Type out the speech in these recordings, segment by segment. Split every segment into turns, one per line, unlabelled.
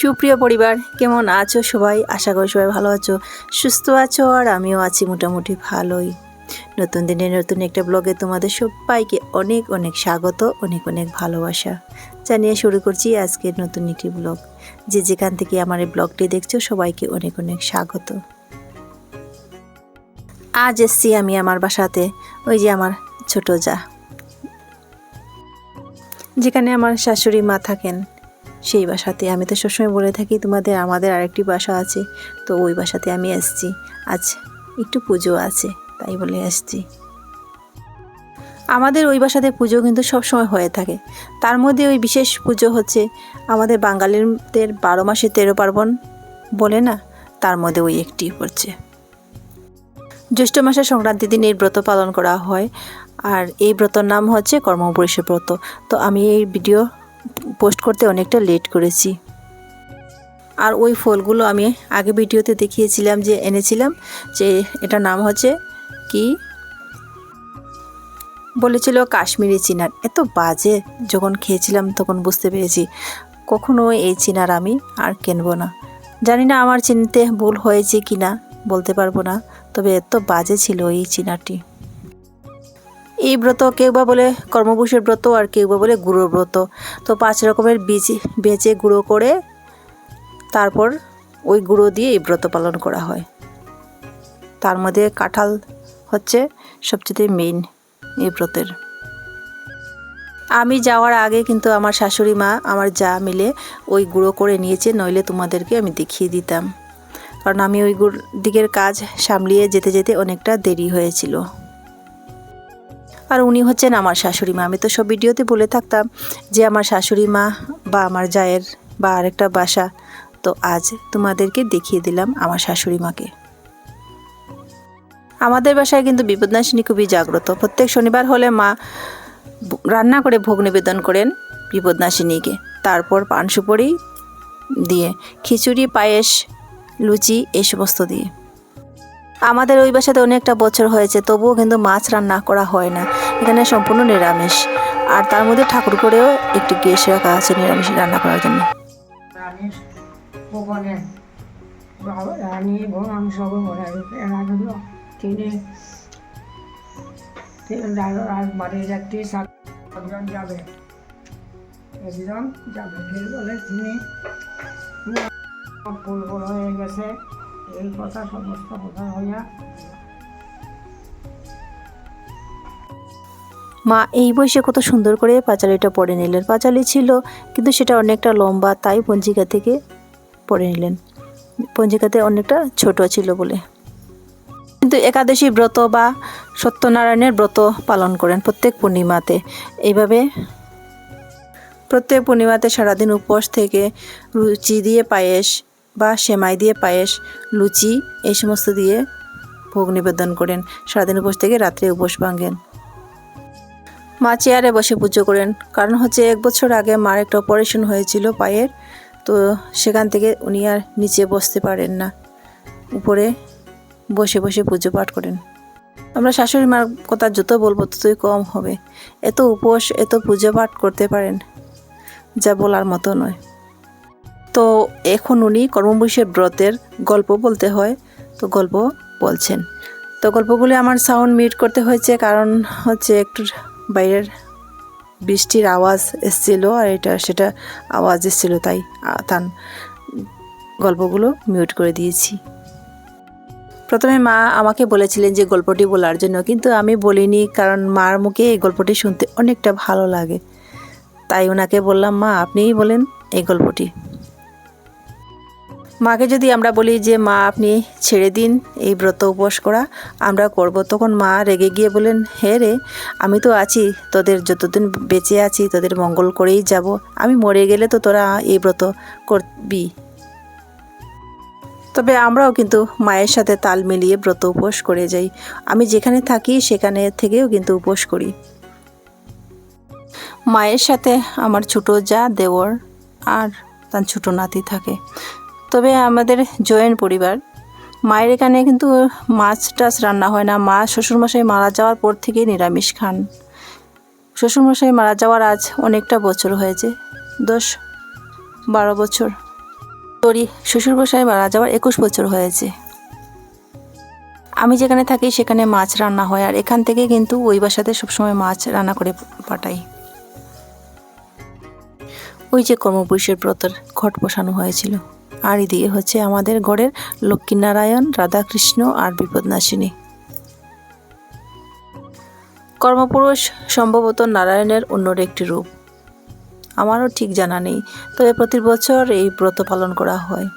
সুপ্রিয় পরিবার, কেমন আছো সবাই? আশা করি সবাই ভালো আছো, সুস্থ আছো, আর আমিও আছি মোটামুটি ভালোই। নতুন দিনে নতুন একটা ব্লগে তোমাদের সবাইকে অনেক অনেক স্বাগত, অনেক অনেক ভালোবাসা। জানিয়ে শুরু করছি আজকের নতুন একটি ব্লগ। যে যেখান থেকে আমার এই ব্লগটি দেখছ, সবাইকে অনেক অনেক স্বাগত। আজ এসছি আমি আমার বাসাতে, ওই যে আমার ছোট যা। যেখানে আমার শাশুড়ি মা থাকেন। সেই বাসাতে। আমি তো সবসময় বলে থাকি, তোমাদের আমাদের আরেকটি বাসা আছে, তো ওই বাসাতে আমি এসেছি আজ একটু পুজো আছে, তাই বলে এসেছি আমাদের ওই বাসাতে পুজো কিন্তু সব সময় হয়ে থাকে। তার মধ্যে ওই বিশেষ পুজো হচ্ছে আমাদের বাঙালিদের বারো মাসে তেরো পার্বণ বলে না? তার মধ্যে ওই একটি পড়ছে জ্যৈষ্ঠ মাসের সংক্রান্তি দিন এই ব্রত পালন করা হয়, আর এই ব্রতর নাম হচ্ছে কর্মপুরুষের ব্রত। তো আমি এই ভিডিও পোস্ট করতে অনেকটা লেট করেছি। আর ওই ফলগুলো আমি আগে ভিডিওতে দেখিয়েছিলাম যে এনেছিলাম, যে এটার নাম হচ্ছে কি? বলেছিল কাশ্মীরি চিনার। এত বাজে, যখন খেয়েছিলাম তখন বুঝতে পেরেছি। কখনো এই চিনার আমি আর কিনবো না। জানি না আমার চিনতে ভুল হয়েছে কি না বলতে পারব না, তবে এত বাজে ছিল এই চিনারটি। এই ব্রত কেউ বা বলে কর্মপুষের ব্রত আর কেউ বা বলে গুঁড়ো ব্রত। তো পাঁচ রকমের বীজ বেচে গুঁড়ো করে তারপর ওই গুঁড়ো দিয়ে এই ব্রত পালন করা হয়। তার মধ্যে কাঁঠাল হচ্ছে সবচেয়ে মেইন এই ব্রতের। আমি যাওয়ার আগে কিন্তু আমার শাশুড়ি মা, আমার যা মিলে ওই গুঁড়ো করে নিয়েছে, নইলে তোমাদেরকে আমি দেখিয়ে দিতাম। কারণ আমি ওই দিকের কাজ সামলিয়ে যেতে যেতে অনেকটা দেরি হয়েছিল। আর উনি হচ্ছেন আমার শাশুড়ি মা। আমি তো সব ভিডিওতে বলে থাকতাম যে আমার শাশুড়ি মা বা আমার জায়ের বা আরেকটা বাসা। তো আজ তোমাদেরকে দেখিয়ে দিলাম আমার শাশুড়ি মাকে। আমাদের বাসায় কিন্তু বিপদনাশিনী খুবই জাগ্রত। প্রত্যেক শনিবার হলে মা রান্না করে ভোগ নিবেদন করেন বিপদনাশিনীকে। তারপর পান সুপড়ি দিয়ে খিচুড়ি, পায়েস, লুচি এই সমস্ত দিয়ে। আমাদের ওই বাসাতে অনেকটা বছর হয়েছে, তবুও কিন্তু মাছ রান্না করা হয় না। এখানে সম্পূর্ণ নিরামিষ। আর তার মধ্যে ঠাকুর করেও একটি গ্যাস রাখা আছে নিরামিষ রান্না করার জন্য।
যাবে। বলে তিনি হয়ে গেছে। এই কথা সমস্ত হইয়া।
মা, এই বয়সে কত সুন্দর করে পাঁচালিটা পরে নিলেন। পাঁচালি ছিল, কিন্তু সেটা অনেকটা লম্বা, তাই পঞ্জিকা থেকে পরে নিলেন। পঞ্জিকাতে অনেকটা ছোট ছিল বলে। কিন্তু একাদশী ব্রত বা সত্যনারায়ণের ব্রত পালন করেন প্রত্যেক পূর্ণিমাতে। এইভাবে প্রত্যেক পূর্ণিমাতে সারাদিন উপোস থেকে রুচি দিয়ে পায়েস বা সেমাই দিয়ে পায়েস, লুচি, এই সমস্ত দিয়ে ভোগ নিবেদন করেন। সারাদিন উপোস থেকে রাত্রে উপোস ভাঙেন। মা চেয়ারে বসে পুজো করেন। কারণ হচ্ছে এক বছর আগে মার একটা অপারেশন হয়েছিল পায়ের। তো সেখান থেকে উনি আর নিচে বসতে পারেন না। উপরে বসে বসে পুজো পাঠ করেন। আমরা শাশুড়ি মার কথা যত বলব ততই কম হবে। এত উপোস, এত পুজো পাঠ করতে পারেন, যা বলার মতো নয়। তো এখন উনি কর্মবৈশের ব্রতের গল্প বলতে হয়, তো গল্প বলছেন। তো গল্পগুলি আমার সাউন্ড মিউট করতে হয়েছে কারণ হচ্ছে একটু বাইরের বৃষ্টির আওয়াজ এসছিল আর এটা, সেটা আওয়াজ এসছিল তাই তার গল্পগুলো মিউট করে দিয়েছি। প্রথমে মা আমাকে বলেছিলেন যে গল্পটি বলার জন্য, কিন্তু আমি বলিনি কারণ মার মুখে এই গল্পটি শুনতে অনেকটা ভালো লাগে। তাই ওনাকে বললাম, মা, আপনিই বলেন এই গল্পটি। মাকে যদি আমরা বলি যে, মা, আপনি ছেড়ে দিন এই ব্রত উপোস করা। আমরা করব। তখন মা রেগে গিয়ে বলেন হে রে, আমি তো আছি, তোদের যতদিন বেঁচে আছি, তোদের মঙ্গল করেই যাব। আমি মরে গেলে তো তোরা এই ব্রত করবি। তবে আমরাও কিন্তু মায়ের সাথে তাল মিলিয়ে ব্রত উপোস করে যাই। আমি যেখানে থাকি, সেখানে থেকেও কিন্তু উপোস করি। মায়ের সাথে আমার ছোট যা দেওর আর তার ছোট নাতি থাকে। তবে আমাদের জয়েন্ট পরিবার। মায়ের এখানে কিন্তু মাছ টাছ রান্না হয় না। মা শ্বশুরমশাই মারা যাওয়ার পর থেকে নিরামিষ খান। শ্বশুরমশাই মারা যাওয়ার আজ অনেকটা বছর হয়েছে, দশ বারো বছর। তোরই শ্বশুরমশাই মারা যাওয়ার একুশ বছর হয়েছে। আমি যেখানে থাকি সেখানে মাছ রান্না হয় আর এখান থেকে কিন্তু ওই বাসাতে সবসময় মাছ রান্না করে পাঠাই। ওই যে কর্মপুরুষের ব্রতর ঘট বসানো হয়েছিল। আর এদিকে হচ্ছে আমাদের ঘরের লক্ষ্মীনারায়ণ, রাধাকৃষ্ণ আর বিপদনাশিনী। কর্মপুরুষ সম্ভবত নারায়ণের অন্যর একটি রূপ। আমারও ঠিক জানা নেই, তবে প্রতি বছর এই ব্রত পালন করা হয়।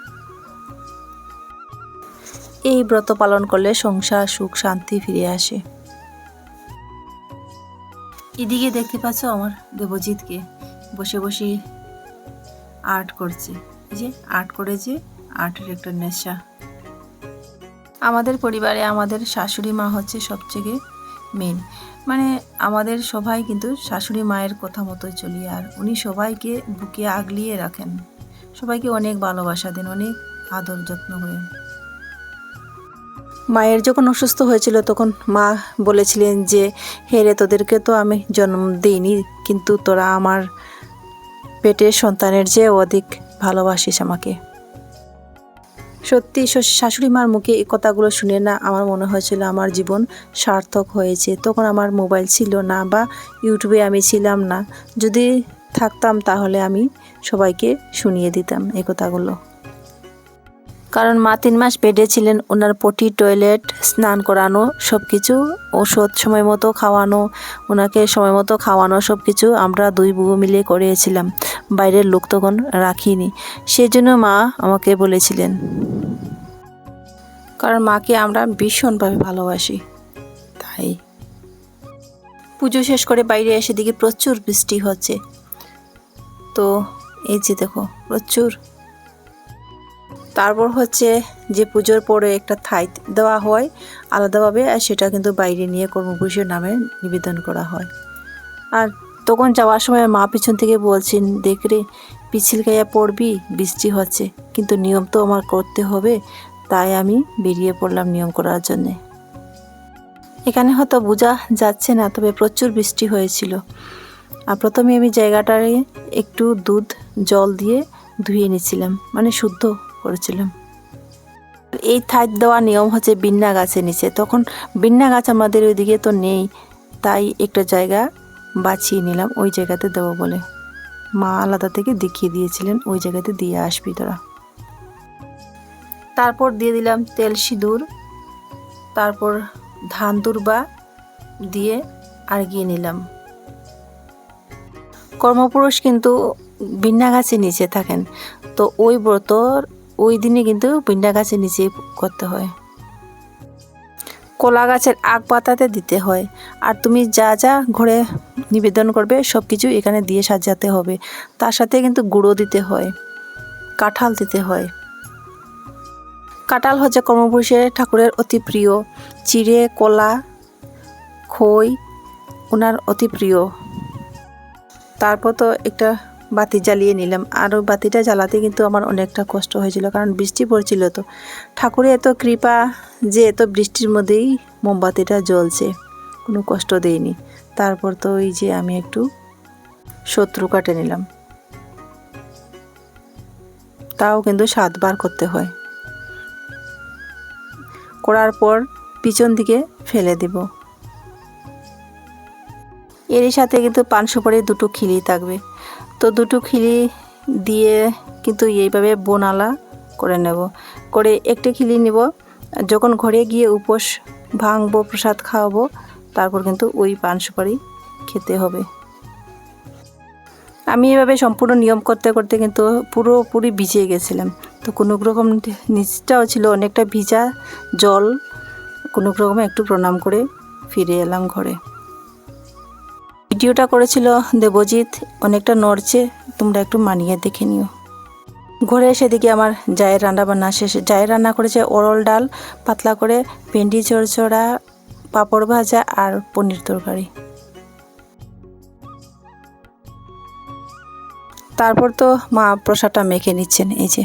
এই ব্রত পালন করলে সংসার সুখ, শান্তি ফিরে আসে। এদিকে দেখতে পাচ্ছ আমার দেবজিৎকে। বসে বসে আর্ট করছে। যে আর্ট করেছে, আর্টের একটা নেশা। আমাদের পরিবারে আমাদের শাশুড়ি মা হচ্ছে সবথেকে মেন মানে আমাদের সবাই কিন্তু শাশুড়ি মায়ের কথা মতোই চলি, আর উনি সবাইকে বুকে আগলিয়ে রাখেন। সবাইকে অনেক ভালোবাসা দেন, অনেক আদর যত্ন করেন। মায়ের যখন অসুস্থ হয়েছিল, তখন মা বলেছিলেন যে হেরে তোদেরকে তো আমি জন্ম দিইনি, কিন্তু তোরা আমার পেটের সন্তানের চেয়ে অধিক ভালোবাসিস আমাকে। সত্যি শাশুড়ি মার মুখে এই কথাগুলো শুনে না আমার মনে হয়েছিল আমার জীবন সার্থক হয়েছে। তখন আমার মোবাইল ছিল না বা ইউটিউবে আমি ছিলাম না। যদি থাকতাম তাহলে আমি সবাইকে শুনিয়ে দিতাম এই কথাগুলো। কারণ মা তিন মাস বেডে ছিলেন, ওনার পটি, টয়লেট, স্নান করানো সব কিছু ওষুধ সময় মতো খাওয়ানো, ওনাকে সময় মতো খাওয়ানো সব কিছু আমরা দুই বুবু মিলে করিয়েছিলাম। বাইরের লোক তখন রাখিনি। সেজন্য মা আমাকে বলেছিলেন। কারণ মাকে আমরা ভীষণভাবে ভালোবাসি। তাই পুজো শেষ করে বাইরে এসে দেখি প্রচুর বৃষ্টি হচ্ছে। তো এই যে দেখো, প্রচুর তারপর হচ্ছে যে পুজোর পরে একটা থাই দেওয়া হয় আলাদাভাবে, আর সেটা কিন্তু বাইরে নিয়ে কর্মপুরুষের নামে নিবেদন করা হয়। আর তখন যাওয়ার সময় মা পিছন থেকে বলছেন, দেখ রে, পিছিল গাইয়া পড়বি, বৃষ্টি হচ্ছে। কিন্তু নিয়ম তো আমার করতে হবে, তাই আমি বেরিয়ে পড়লাম নিয়ম করার জন্যে। এখানে হয়তো বোঝা যাচ্ছে না, তবে প্রচুর বৃষ্টি হয়েছিল। আর প্রথমে আমি জায়গাটারে একটু দুধ, জল দিয়ে ধুয়ে নিয়েছিলাম মানে শুদ্ধ করেছিলাম। এই থাই দেওয়া নিয়ম হচ্ছে বিন্না গাছের নিচে। তখন বিন্না গাছ আমাদের ওইদিকে তো নেই, তাই একটা জায়গা বাছিয়ে নিলাম, ওই জায়গাতে দেবো বলে। মা আলাদা থেকে দেখিয়ে দিয়েছিলেন, ওই জায়গাতে দিয়ে আসবি তোরা। তারপর দিয়ে দিলাম তেল সিঁদুর, তারপর ধান দুর্বা দিয়ে আর গিয়ে নিলাম। কর্মপুরুষ কিন্তু বিন্না গাছের নিচে থাকেন, তো ওই ব্রতর ওই দিনে কিন্তু বিন্না গাছের নিচে করতে হয়। কলা গাছের আগ পাতাতে দিতে হয়। আর তুমি যা যা ঘরে নিবেদন করবে সব কিছু এখানে দিয়ে সাজাতে হবে। তার সাথে কিন্তু গুঁড়ো দিতে হয়, কাঁঠাল দিতে হয়। কাঁঠাল হচ্ছে কর্মপুরুষের ঠাকুরের অতি প্রিয়। চিড়ে, কলা, খই ওনার অতি প্রিয়। তারপর তো একটা বাতি জ্বালিয়ে নিলাম। আর ওই বাতিটা জ্বালাতে কিন্তু আমার অনেকটা কষ্ট হয়েছিল, কারণ বৃষ্টি পড়ছিল তো। ঠাকুরের এত কৃপা যে এত বৃষ্টির মধ্যেই মোমবাতিটা জ্বলছে, কোনো কষ্ট দেয়নি তারপর তো ওই যে আমি একটু শত্রু কাটে নিলাম। তাও কিন্তু সাতবার করতে হয়। করার পর পিছন দিকে ফেলে দেব। এরই সাথে কিন্তু পান সুপারি দুটো খিলি থাকবে। তো দুটো খিলি দিয়ে কিন্তু এইভাবে বোনালা করে নেব। করে একটা খিলি নেব, যখন ঘরে গিয়ে উপোস ভাঙবো, প্রসাদ খাওয়াবো, তারপর কিন্তু ওই পান সুপারি খেতে হবে। আমি এভাবে সম্পূর্ণ নিয়ম করতে করতে কিন্তু পুরোপুরি ভিজে গেছিলাম। তো কোনো রকম নিচটাও ছিল, অনেকটা ভিজা জল, কোনো রকমে একটু প্রণাম করে ফিরে এলাম ঘরে। ভিডিওটা করেছিল দেবজিৎ, অনেকটা নড়ছে, তোমরা একটু মানিয়ে দেখে নিও। ঘরে এসে দেখি আমার জায়ের রান্না বান্না শেষ। জায়ের রান্না করেছে অরল ডাল, পাতলা করে ভেন্ডি চড়চড়া পাঁপড় ভাজা আর পনির তরকারি। তারপর তো মা প্রসাদটা মেখে নিচ্ছেন, এই যে।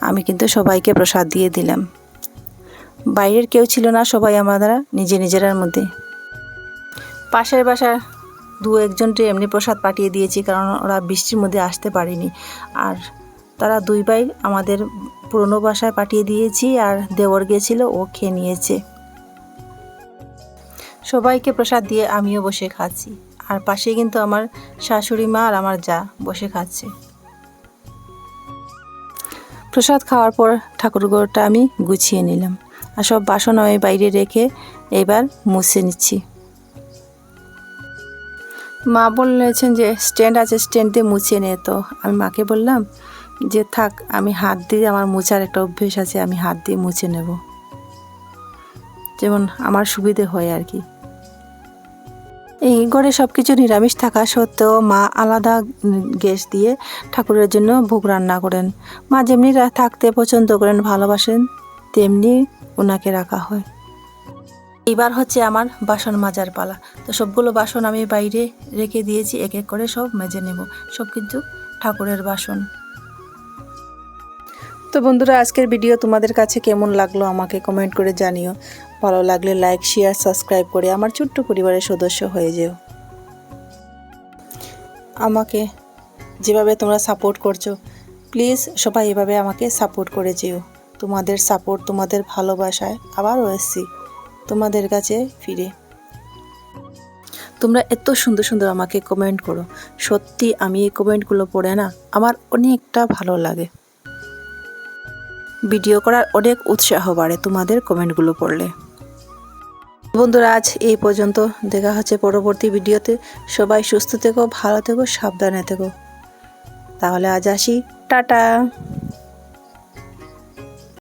আমি কিন্তু সবাইকে প্রসাদ দিয়ে দিলাম। বাইরের কেউ ছিল না, সবাই আমাদের নিজে নিজেরার মধ্যে। পাশের বাসার দু একজনকে এমনি প্রসাদ পাঠিয়ে দিয়েছি, কারণ ওরা বৃষ্টির মধ্যে আসতে পারেনি। আর তারা দুই ভাই আমাদের পুরনো বাসায় পাঠিয়ে দিয়েছি আর দেওর গিয়েছিল, ও খেয়ে নিয়েছে। সবাইকে প্রসাদ দিয়ে আমিও বসে খাচ্ছি। আর পাশে কিন্তু আমার শাশুড়ি মা আর আমার যা বসে খাচ্ছে। প্রসাদ খাওয়ার পর ঠাকুরঘরটা আমি গুছিয়ে নিলাম। আর সব বাসন আমি বাইরে রেখে এবার মুছে নিচ্ছি। মা বলেছেন যে, স্ট্যান্ড আছে, স্ট্যান্ড দিয়ে মুছে নে তো। আমি মাকে বললাম যে, থাক, আমি হাত দিয়ে, আমার মোছার একটা অভ্যেস আছে, আমি হাত দিয়ে মুছে নেব। যেমন আমার সুবিধে হয় আর কি। এই ঘরে সব কিছু নিরামিষ থাকা সত্ত্বেও মা আলাদা গ্যাস দিয়ে ঠাকুরের জন্য ভোগ রান্না করেন। মা যেমনি থাকতে পছন্দ করেন, ভালোবাসেন, তেমনি ওনাকে রাখা হয়। এবার হচ্ছে আমার বাসন মাজার পালা। তো সবগুলো বাসন আমি বাইরে রেখে দিয়েছি, এক এক করে সব মেজে নেব। সব কিছু ঠাকুরের বাসন। তো বন্ধুরা, আজকের ভিডিও তোমাদের কাছে কেমন লাগল আমাকে কমেন্ট করে জানিও। ভালো লাগলে লাইক শেয়ার সাবস্ক্রাইব করে আমার ছোট্ট পরিবারের সদস্য হয়ে যেও। আমাকে যেভাবে তোমরা সাপোর্ট করছ প্লিজ সবাই এভাবে আমাকে সাপোর্ট করে যেও। তোমাদের সাপোর্ট তোমাদের ভালোবাসায় আবারও এসছি। তোমাদের কাছে ফিরে। তোমরা এত সুন্দর সুন্দর আমাকে কমেন্ট করো। সত্যি আমি এই কমেন্টগুলো পড়ে না, আমার অনেকটা ভালো লাগে। ভিডিও করার অনেক উৎসাহ বাড়ে তোমাদের কমেন্টগুলো পড়লে। বন্ধুরা, আজ এই পর্যন্ত। দেখা হচ্ছে পরবর্তী ভিডিওতে। সবাই সুস্থ থেকো, ভালো থেকো, সাবধানে থেকো। তাহলে আজ আসি। টাটা!